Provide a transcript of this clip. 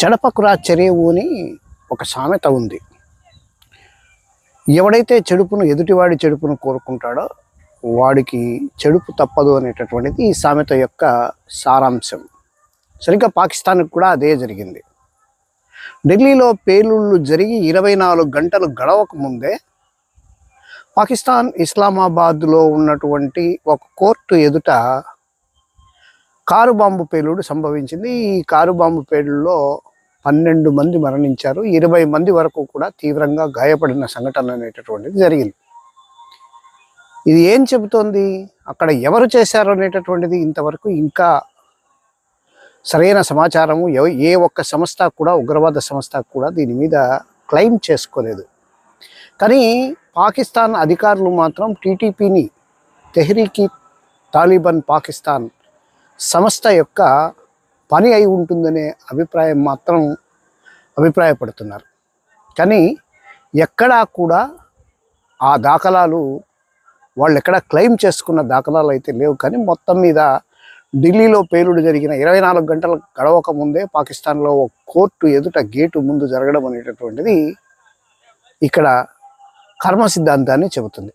చెడపకురా చెరేవు అని ఒక సామెత ఉంది. ఎవడైతే చెడుపును ఎదుటివాడి చెడుపును కోరుకుంటాడో వాడికి చెడుపు తప్పదు అనేటటువంటిది ఈ సామెత యొక్క సారాంశం. సరిగ్గా పాకిస్తాన్కి కూడా అదే జరిగింది. ఢిల్లీలో పేలుళ్ళు జరిగి ఇరవై నాలుగు గంటలు గడవక ముందే పాకిస్తాన్ ఇస్లామాబాద్లో ఉన్నటువంటి ఒక కోర్టు ఎదుట కారు బాంబు పేలుడు సంభవించింది. ఈ కారు బాంబు పేలుడులో పన్నెండు మంది మరణించారు. ఇరవై మంది వరకు కూడా తీవ్రంగా గాయపడిన సంఘటన అనేటటువంటిది జరిగింది. ఇది ఏం చెబుతోంది? అక్కడ ఎవరు చేశారు అనేటటువంటిది ఇంతవరకు ఇంకా సరైన సమాచారము ఏ ఒక్క సంస్థ కూడా ఉగ్రవాద సంస్థ కూడా దీని మీద క్లెయిమ్ చేసుకోలేదు. కానీ పాకిస్తాన్ అధికారులు మాత్రం టీటీపీని తెహ్రీకి తాలిబాన్ పాకిస్తాన్ సంస్థ యొక్క పని అయి ఉంటుందనే అభిప్రాయం మాత్రం అభిప్రాయపడుతున్నారు. కానీ ఎక్కడా కూడా ఆ దాఖలాలు వాళ్ళు ఎక్కడ క్లెయిమ్ చేసుకున్న దాఖలాలు అయితే లేవు. కానీ మొత్తం మీద ఢిల్లీలో పేలుడు జరిగిన ఇరవై నాలుగు గంటలు గడవక ముందే పాకిస్తాన్లో ఒక కోర్టు ఎదుట గేటు ముందు జరగడం అనేటటువంటిది ఇక్కడ కర్మ సిద్ధాంతాన్ని చెబుతుంది.